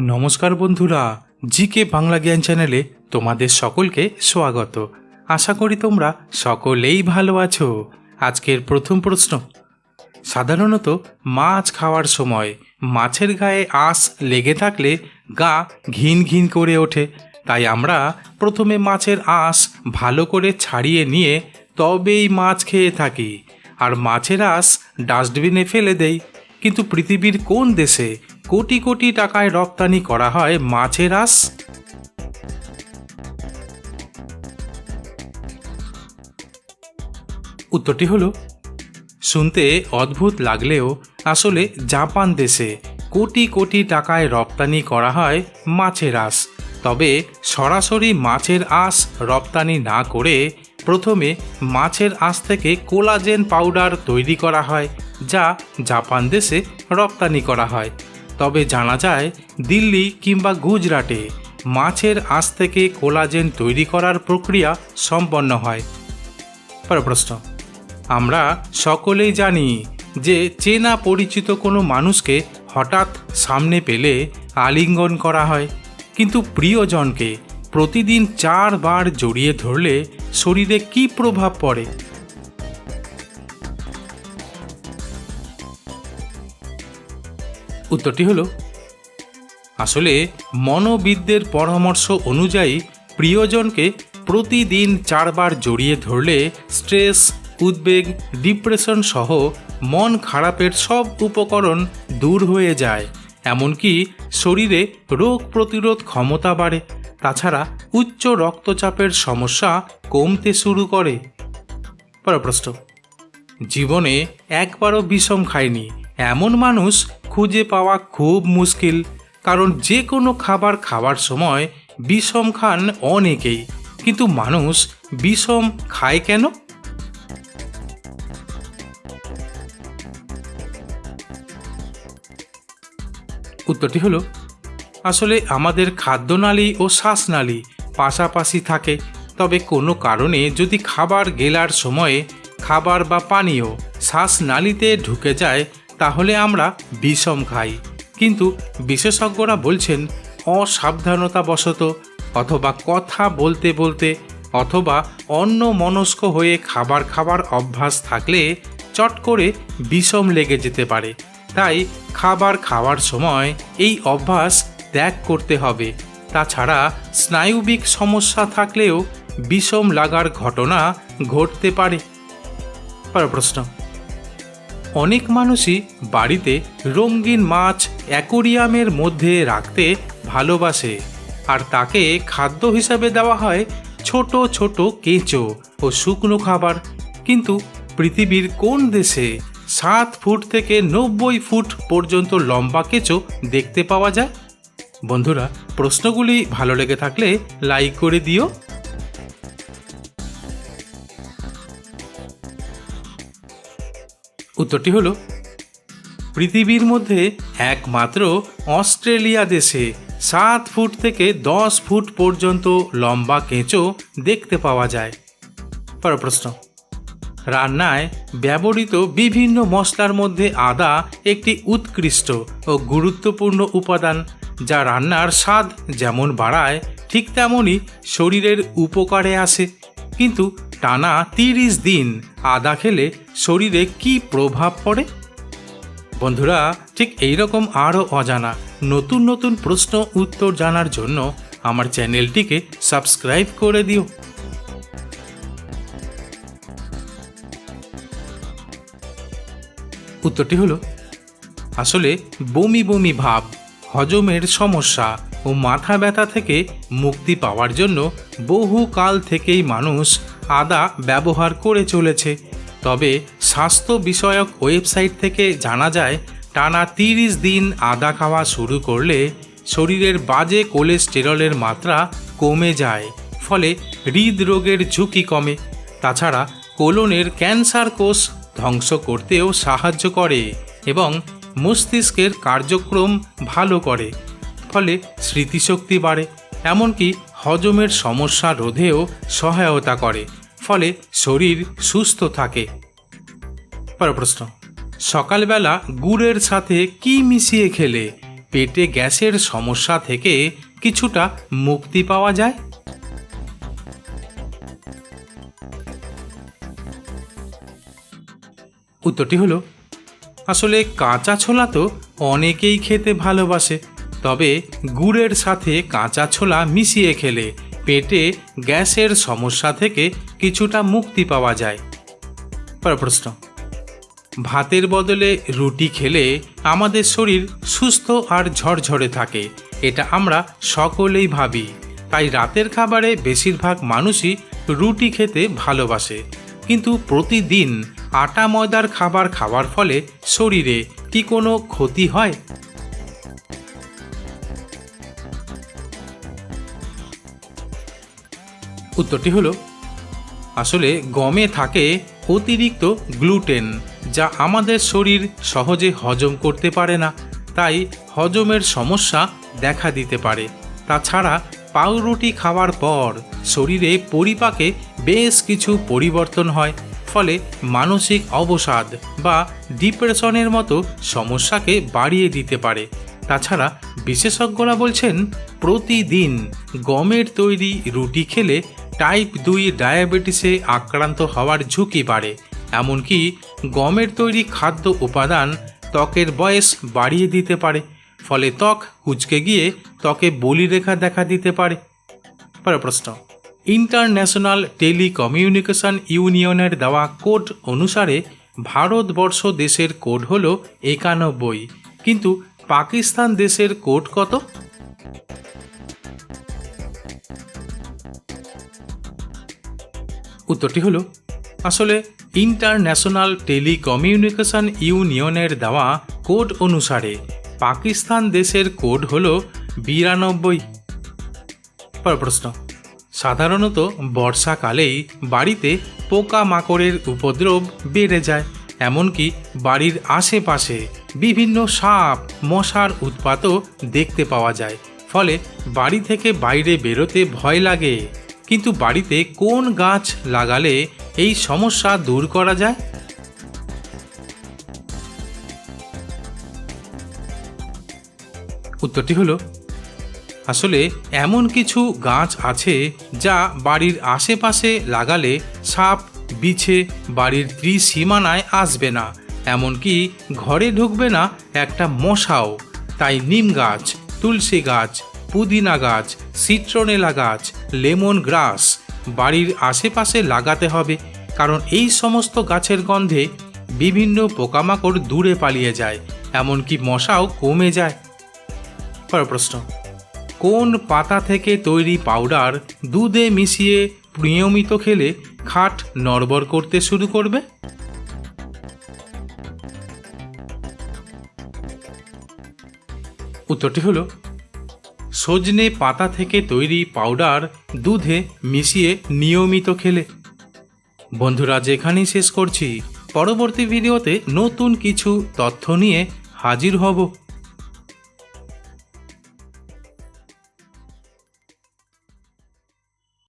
নমস্কার বন্ধুরা, জিকে বাংলা জ্ঞান চ্যানেলে তোমাদের সকলকে স্বাগত। আশা করি তোমরা সকলেই ভালো আছো। আজকের প্রথম প্রশ্ন। সাধারণত মাছ খাওয়ার সময় মাছের গায়ে আঁশ লেগে থাকলে গা ঘিন ঘিন করে ওঠে। তাই আমরা প্রথমে মাছের আঁশ ভালো করে ছাড়িয়ে নিয়ে তবেই মাছ খেয়ে থাকি। আর মাছের আঁশ ডাস্টবিনে ফেলে দেই। কিন্তু পৃথিবীর কোন দেশে কোটি কোটি টাকায় রপ্তানি করা হয় মাছের আঁশ। উত্তরটি হলো, শুনতে অদ্ভুত লাগলেও আসলে জাপান দেশে কোটি কোটি টাকায় রপ্তানি করা হয় মাছের আঁশ। তবে সরাসরি মাছের আঁশ রপ্তানি না করে প্রথমে মাছের আঁশ থেকে কোলাজেন পাউডার তৈরি করা হয়, যা জাপান দেশে রপ্তানি করা হয়। তবে জানা যায়, দিল্লি কিংবা গুজরাটে মাছের আঁশ থেকে কোলাজেন তৈরি করার প্রক্রিয়া সম্পন্ন হয়। পরের প্রশ্ন। আমরা সকলেই জানি যে চেনা পরিচিত কোনো মানুষকে হঠাৎ সামনে পেলে আলিঙ্গন করা হয়। কিন্তু প্রিয়জনকে প্রতিদিন চারবার জড়িয়ে ধরলে শরীরে কি প্রভাব পড়ে? উত্তরটি হলো, আসলে মনোবিদদের পরামর্শ অনুযায়ী প্রিয়জনকে প্রতিদিন চারবার জড়িয়ে ধরলে স্ট্রেস, উদ্বেগ, ডিপ্রেশন সহ মন খারাপের সব উপকরণ দূর হয়ে যায়। এমনকি শরীরে রোগ প্রতিরোধ ক্ষমতা বাড়ে। তাছাড়া উচ্চ রক্তচাপের সমস্যা কমতে শুরু করে। পরপ্রশ্ন জীবনে একবারও বিষম খায়নি এমন মানুষ খুঁজে পাওয়া খুব মুশকিল, কারণ যে কোনো খাবার খাওয়ার সময় বিষম খান অনেকেই। কিন্তু মানুষ বিষম খায় কেন? উত্তরটি হলো, আসলে আমাদের খাদ্যনালী ও শ্বাসনালী পাশাপাশি থাকে, তবে কোনো কারণে যদি খাবার গেলার সময়ে খাবার বা পানীয় শ্বাসনালীতে ঢুকে যায় তাহলে আমরা বিষম খাই। কিন্তু বিশেষজ্ঞরা বলছেন, অসাবধানতাবশত অথবা কথা বলতে বলতে অথবা অন্য মনস্ক হয়ে খাবার খাবার অভ্যাস থাকলে চট করে বিষম লেগে যেতে পারে। তাই খাবার খাওয়ার সময় এই অভ্যাস ত্যাগ করতে হবে। তাছাড়া স্নায়ুবিক সমস্যা থাকলেও বিষম লাগার ঘটনা ঘটতে পারে। প্রশ্ন। অনেক মানুষই বাড়িতে রঙিন মাছ অ্যাকোরিয়ামের মধ্যে রাখতে ভালোবাসে। আর তাকে খাদ্য হিসাবে দেওয়া হয় ছোট ছোট কেঁচো ও শুকনো খাবার। কিন্তু পৃথিবীর কোন দেশে সাত ফুট থেকে নব্বই ফুট পর্যন্ত লম্বা কেঁচো দেখতে পাওয়া যায়? বন্ধুরা, প্রশ্নগুলি ভালো লেগে থাকলে লাইক করে দিও। উত্তরটি হলো, পৃথিবীর মধ্যে একমাত্র অস্ট্রেলিয়া দেশে সাত ফুট থেকে দশ ফুট পর্যন্ত লম্বা কেঁচো দেখতে পাওয়া যায়। পরের প্রশ্ন, রান্নায় ব্যবহৃত বিভিন্ন মশলার মধ্যে আদা একটি উৎকৃষ্ট ও গুরুত্বপূর্ণ উপাদান যা রান্নার স্বাদ যেমন বাড়ায়, ঠিক তেমনই শরীরের উপকারে আসে। কিন্তু টানা তিরিশ দিন আদা খেলে শরীরে কি প্রভাব পড়ে? বন্ধুরা, ঠিক এই রকম আরও অজানা নতুন নতুন প্রশ্ন উত্তর জানার জন্য আমার চ্যানেলটিকে সাবস্ক্রাইব করে দিও। উত্তরটি হলো, আসলে বমি বমি ভাব, হজমের সমস্যা ও মাথা ব্যথা থেকে মুক্তি পাওয়ার জন্য বহু কাল থেকেই মানুষ আদা ব্যবহার করে চলেছে। তবে স্বাস্থ্য বিষয়ক ওয়েবসাইট থেকে জানা যায়, টানা তিরিশ দিন আদা খাওয়া শুরু করলে শরীরের বাজে কোলেস্টেরলের মাত্রা কমে যায়, ফলে হৃদরোগের ঝুঁকি কমে। তাছাড়া কোলনের ক্যান্সার কোষ ধ্বংস করতেও সাহায্য করে এবং মস্তিষ্কের কার্যক্রম ভালো করে, ফলে স্মৃতিশক্তি বাড়ে। এমনকি হজমের সমস্যা রোধেও সহায়তা করে, ফলে শরীর সুস্থ থাকে। পর প্রশ্ন, সকালবেলা গুড়ের সাথে কি মিশিয়ে খেলে পেটে গ্যাসের সমস্যা থেকে কিছুটা মুক্তি পাওয়া যায়? উত্তরটি হলো, আসলে কাঁচা ছোলা তো অনেকেই খেতে ভালোবাসে। তবে গুড়ের সাথে কাঁচা ছোলা মিশিয়ে খেলে পেটে গ্যাসের সমস্যা থেকে কিছুটা মুক্তি পাওয়া যায়। প্রশ্ন। ভাতের বদলে রুটি খেলে আমাদের শরীর সুস্থ আর ঝরঝরে থাকে, এটা আমরা সকলেই ভাবি। তাই রাতের খাবারে বেশিরভাগ মানুষই রুটি খেতে ভালোবাসে। কিন্তু প্রতিদিন আটা ময়দার খাবার খাওয়ার ফলে শরীরে কি কোনো ক্ষতি হয়? উত্তরটি হলো, আসলে গমে থাকে অতিরিক্ত গ্লুটেন, যা আমাদের শরীর সহজে হজম করতে পারে না, তাই হজমের সমস্যা দেখা দিতে পারে। তাছাড়া পাউরুটি খাওয়ার পর শরীরে পরিপাকে বেশ কিছু পরিবর্তন হয়, ফলে মানসিক অবসাদ বা ডিপ্রেশনের মতো সমস্যাকে বাড়িয়ে দিতে পারে। তাছাড়া বিশেষজ্ঞরা বলছেন, প্রতিদিন গমের তৈরি রুটি খেলে টাইপ দুই ডায়াবেটিসে আক্রান্ত হওয়ার ঝুঁকি বাড়ে। এমনকি গমের তৈরি খাদ্য উপাদান ত্বকের বয়স বাড়িয়ে দিতে পারে। ফলে ত্বক কুচকে গিয়ে ত্বকে বলিরেখা দেখা দিতে পারে। পরের প্রশ্ন। ইন্টারন্যাশনাল টেলিকমিউনিকেশন ইউনিয়নের দেওয়া কোড অনুসারে ভারতবর্ষ দেশের কোড হল একানব্বই। কিন্তু পাকিস্তান দেশের কোড কত? উত্তরটি হলো, আসলে ইন্টারন্যাশনাল টেলিকমিউনিকেশন ইউনিয়নের দেওয়া কোড অনুসারে পাকিস্তান দেশের কোড হল বিরানব্বই। পর প্রশ্ন, সাধারণত বর্ষাকালেই বাড়িতে পোকামাকড়ের উপদ্রব বেড়ে যায়, এমনকি বাড়ির আশেপাশে বিভিন্ন সাপ, মশার উৎপাতও দেখতে পাওয়া যায়, ফলে বাড়ি থেকে বাইরে বেরোতে ভয় লাগে। কিন্তু বাড়িতে কোন গাছ লাগালে এই সমস্যা দূর করা যায়? উত্তরটি হলো, আসলে এমন কিছু গাছ আছে যা বাড়ির আশেপাশে লাগালে সাপ, বিছে বাড়ির ত্রিসীমানায় আসবে না, এমনকি ঘরে ঢুকবে না একটা মশাও। তাই নিম গাছ, তুলসী গাছ পুদিনা গাছ, সিট্রনেলা গাছ, লেমন গ্রাস বাড়ির আশেপাশে লাগাতে হবে, কারণ এই সমস্ত গাছের গন্ধে বিভিন্ন পোকামাকড় দূরে পালিয়ে যায়, এমনকি মশাও কমে যায়। পরের প্রশ্ন, কোন পাতা থেকে তৈরি পাউডার দুধে মিশিয়ে নিয়মিত খেলে খাট নড়বড় করতে শুরু করবে? উত্তরটি হলো সজনে পাতা থেকে তৈরি পাউডার দুধে মিশিয়ে নিয়মিত খেলে। বন্ধুরা, যেখানেই শেষ করছি, পরবর্তী ভিডিওতে নতুন কিছু তথ্য নিয়ে হাজির হব।